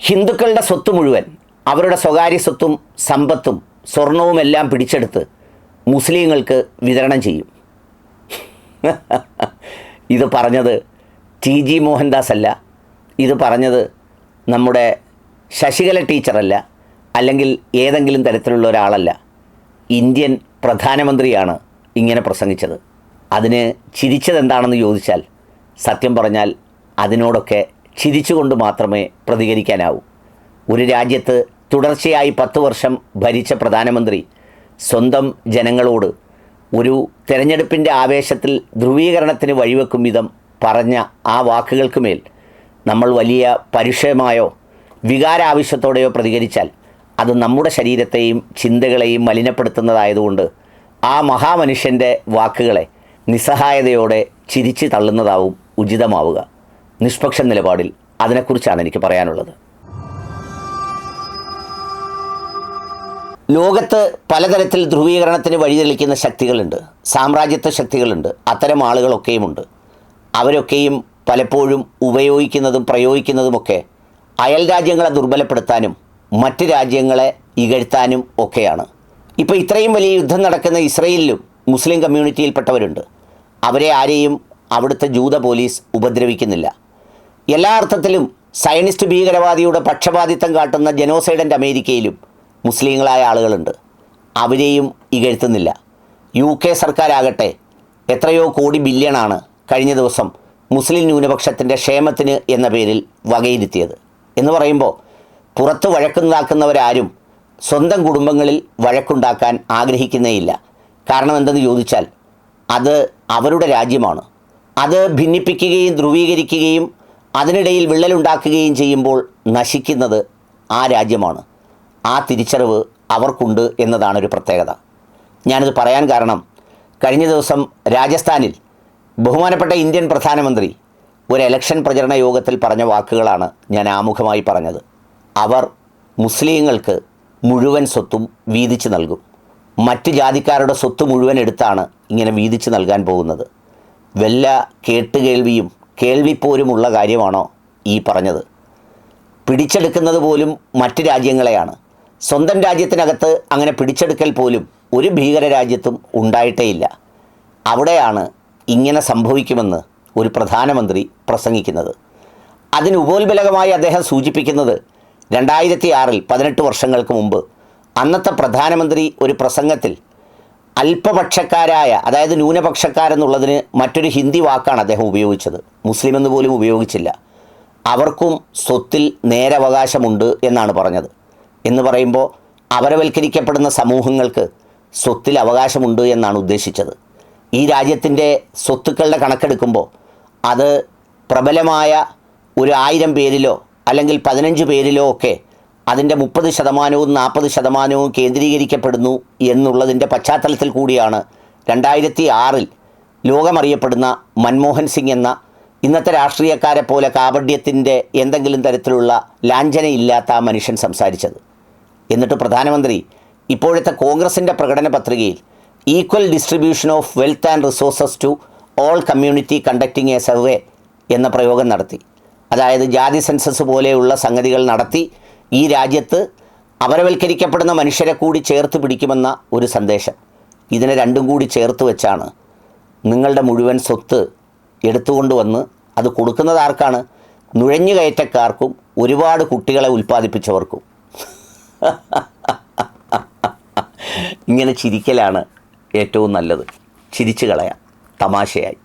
ഹിന്ദുക്കളുടെ സ്വത്ത് മുഴുവൻ അവരുടെ സ്വകാര്യ സ്വത്തും സമ്പത്തും സ്വർണവും എല്ലാം പിടിച്ചെടുത്ത് മുസ്ലിങ്ങൾക്ക് വിതരണം ചെയ്യും. ഇത് പറഞ്ഞത് ടി ജി മോഹൻദാസ് അല്ല ഇത് പറഞ്ഞത് നമ്മുടെ ശശികല ടീച്ചറല്ല. അല്ലെങ്കിൽ ഏതെങ്കിലും തരത്തിലുള്ള ഒരാളല്ല. ഇന്ത്യൻ പ്രധാനമന്ത്രിയാണ് ഇങ്ങനെ പ്രസംഗിച്ചത്. അതിന് ചിരിച്ചതെന്താണെന്ന് ചോദിച്ചാൽ സത്യം പറഞ്ഞാൽ അതിനോടൊക്കെ ചിരിച്ചുകൊണ്ട് മാത്രമേ പ്രതികരിക്കാനാവൂ. ഒരു രാജ്യത്ത് തുടർച്ചയായി പത്ത് വർഷം ഭരിച്ച പ്രധാനമന്ത്രി സ്വന്തം ജനങ്ങളോട് ഒരു തെരഞ്ഞെടുപ്പിന്റെ ആവേശത്തിൽ ധ്രുവീകരണത്തിന് വഴിവെക്കും വിധം പറഞ്ഞ ആ വാക്കുകൾക്ക് മേൽ നമ്മൾ വലിയ പരുഷയമായോ വികാരാവശ്യത്തോടെയോ പ്രതികരിച്ചാൽ അത് നമ്മുടെ ശരീരത്തെയും ചിന്തകളെയും മലിനപ്പെടുത്തുന്നതായതുകൊണ്ട് ആ മഹാമനുഷ്യന്റെ വാക്കുകളെ നിസ്സഹായതയോടെ ചിരിച്ചു തള്ളുന്നതാവും ഉചിതമാവുക. നിഷ്പക്ഷ നിലപാടിൽ അതിനെക്കുറിച്ചാണ് എനിക്ക് പറയാനുള്ളത്. ലോകത്ത് പലതരത്തിൽ ധ്രുവീകരണത്തിന് വഴിതെളിക്കുന്ന ശക്തികളുണ്ട്. സാമ്രാജ്യത്വ ശക്തികളുണ്ട്. അത്തരം ആളുകളൊക്കെയുമുണ്ട്. അവരൊക്കെയും പലപ്പോഴും ഉപയോഗിക്കുന്നതും പ്രയോഗിക്കുന്നതുമൊക്കെ അയൽ രാജ്യങ്ങളെ ദുർബലപ്പെടുത്താനും മറ്റ് രാജ്യങ്ങളെ ഇകഴ്ത്താനും ഒക്കെയാണ്. ഇപ്പോൾ ഇത്രയും വലിയ യുദ്ധം നടക്കുന്ന ഇസ്രയേലിലും മുസ്ലിം കമ്മ്യൂണിറ്റിയിൽപ്പെട്ടവരുണ്ട്. അവരെ ആരെയും അവിടുത്തെ ജൂത പോലീസ് ഉപദ്രവിക്കുന്നില്ല. എല്ലാ അർത്ഥത്തിലും സയനിസ്റ്റ് ഭീകരവാദിയുടെ പക്ഷപാതിത്വം കാട്ടുന്ന ജനോസൈഡന്റ് അമേരിക്കയിലും മുസ്ലിങ്ങളായ ആളുകളുണ്ട്. അവരെയും ഇകഴ്ത്തുന്നില്ല. യു കെ സർക്കാരാകട്ടെ എത്രയോ കോടി ബില്യണാണ് കഴിഞ്ഞ ദിവസം മുസ്ലിം ന്യൂനപക്ഷത്തിന്റെ ക്ഷേമത്തിന് എന്ന പേരിൽ വകയിരുത്തിയത്. എന്ന് പറയുമ്പോൾ പുറത്ത് വഴക്കുണ്ടാക്കുന്നവരാരും സ്വന്തം കുടുംബങ്ങളിൽ വഴക്കുണ്ടാക്കാൻ ആഗ്രഹിക്കുന്നേയില്ല. കാരണം എന്തെന്ന് ചോദിച്ചാൽ അത് അവരുടെ രാജ്യമാണ്. അത് ഭിന്നിപ്പിക്കുകയും ധ്രുവീകരിക്കുകയും അതിനിടയിൽ വിള്ളലുണ്ടാക്കുകയും ചെയ്യുമ്പോൾ നശിക്കുന്നത് ആ രാജ്യമാണ്. ആ തിരിച്ചറിവ് അവർക്കുണ്ട് എന്നതാണ് ഒരു പ്രത്യേകത. ഞാനിത് പറയാൻ കാരണം കഴിഞ്ഞ ദിവസം രാജസ്ഥാനിൽ ബഹുമാനപ്പെട്ട ഇന്ത്യൻ പ്രധാനമന്ത്രി ഒരു എലക്ഷൻ പ്രചരണ യോഗത്തിൽ പറഞ്ഞ വാക്കുകളാണ് ഞാൻ ആമുഖമായി പറഞ്ഞത്. അവർ മുസ്ലിങ്ങൾക്ക് മുഴുവൻ സ്വത്തും വീതിച്ചു നൽകും. മറ്റു ജാതിക്കാരുടെ സ്വത്ത് മുഴുവൻ എടുത്താണ് ഇങ്ങനെ വീതിച്ചു നൽകാൻ പോകുന്നത്. വല്ല കേട്ടുകേൾവിയും കേൾവിപ്പോരുമുള്ള കാര്യമാണോ ഈ പറഞ്ഞത്? പിടിച്ചെടുക്കുന്നത് പോലും മറ്റ് രാജ്യങ്ങളെയാണ്. സ്വന്തം രാജ്യത്തിനകത്ത് അങ്ങനെ പിടിച്ചെടുക്കൽ പോലും ഒരു ഭീകര രാജ്യത്തും ഉണ്ടായിട്ടേയില്ല. അവിടെയാണ് ഇങ്ങനെ സംഭവിക്കുമെന്ന് ഒരു പ്രധാനമന്ത്രി പ്രസംഗിക്കുന്നത്. അതിന് ഉപോത്ബലകമായി അദ്ദേഹം സൂചിപ്പിക്കുന്നത് രണ്ടായിരത്തി ആറിൽ പതിനെട്ട് വർഷങ്ങൾക്ക് മുമ്പ് അന്നത്തെ പ്രധാനമന്ത്രി ഒരു പ്രസംഗത്തിൽ അല്പപക്ഷക്കാരായ അതായത് ന്യൂനപക്ഷക്കാരെന്നുള്ളതിന് മറ്റൊരു ഹിന്ദി വാക്കാണ് അദ്ദേഹം ഉപയോഗിച്ചത്. മുസ്ലിം എന്ന് പോലും ഉപയോഗിച്ചില്ല. അവർക്കും സ്വത്തിൽ നേരവകാശമുണ്ട് എന്നാണ് പറഞ്ഞത്. എന്ന് പറയുമ്പോൾ അപരവൽക്കരിക്കപ്പെടുന്ന സമൂഹങ്ങൾക്ക് സ്വത്തിൽ അവകാശമുണ്ട് എന്നാണ് ഉദ്ദേശിച്ചത്. ഈ രാജ്യത്തിന്റെ സ്വത്തുക്കളുടെ കണക്കെടുക്കുമ്പോൾ അത് പ്രബലമായ ഒരു ആയിരം പേരിലോ അല്ലെങ്കിൽ പതിനഞ്ച് പേരിലോ ഒക്കെ അതിന്റെ മുപ്പത് ശതമാനവും നാൽപ്പത് ശതമാനവും കേന്ദ്രീകരിക്കപ്പെടുന്നു എന്നുള്ളതിന്റെ പശ്ചാത്തലത്തിൽ കൂടിയാണ് രണ്ടായിരത്തി ആറിൽ ലോകമറിയപ്പെടുന്ന മൻമോഹൻ സിംഗ് എന്ന ഇന്നത്തെ രാഷ്ട്രീയക്കാരെ പോലെ കാപഡ്യത്തിന്റെ എന്തെങ്കിലും തരത്തിലുള്ള ലാഞ്ചനയില്ലാത്ത ആ മനുഷ്യൻ സംസാരിച്ചത്. എന്നിട്ട് പ്രധാനമന്ത്രി ഇപ്പോഴത്തെ കോൺഗ്രസിന്റെ പ്രകടന പത്രികയിൽ equal distribution of wealth and resources to all community conducting a survey എന്ന പ്രയോഗം നടത്തി. അതായത് ജാതി സെൻസസ് പോലെയുള്ള സംഗതികൾ നടത്തി ഈ രാജ്യത്ത് അപരവൽക്കരിക്കപ്പെടുന്ന മനുഷ്യരെ കൂടി ചേർത്ത് പിടിക്കുമെന്ന ഒരു സന്ദേശം. ഇതിനെ രണ്ടും കൂടി ചേർത്ത് വെച്ചാണ് നിങ്ങളുടെ മുഴുവൻ സ്വത്ത് എടുത്തുകൊണ്ടുവന്ന് അത് കൊടുക്കുന്നത് ആർക്കാണ്? നുഴഞ്ഞുകയറ്റക്കാർക്കും ഒരുപാട് കുട്ടികളെ ഉൽപ്പാദിപ്പിച്ചവർക്കും. ഇങ്ങനെ ചിരിക്കലാണ് ഏറ്റവും നല്ലത്. ചിരിച്ചു കളയാം. തമാശയായി.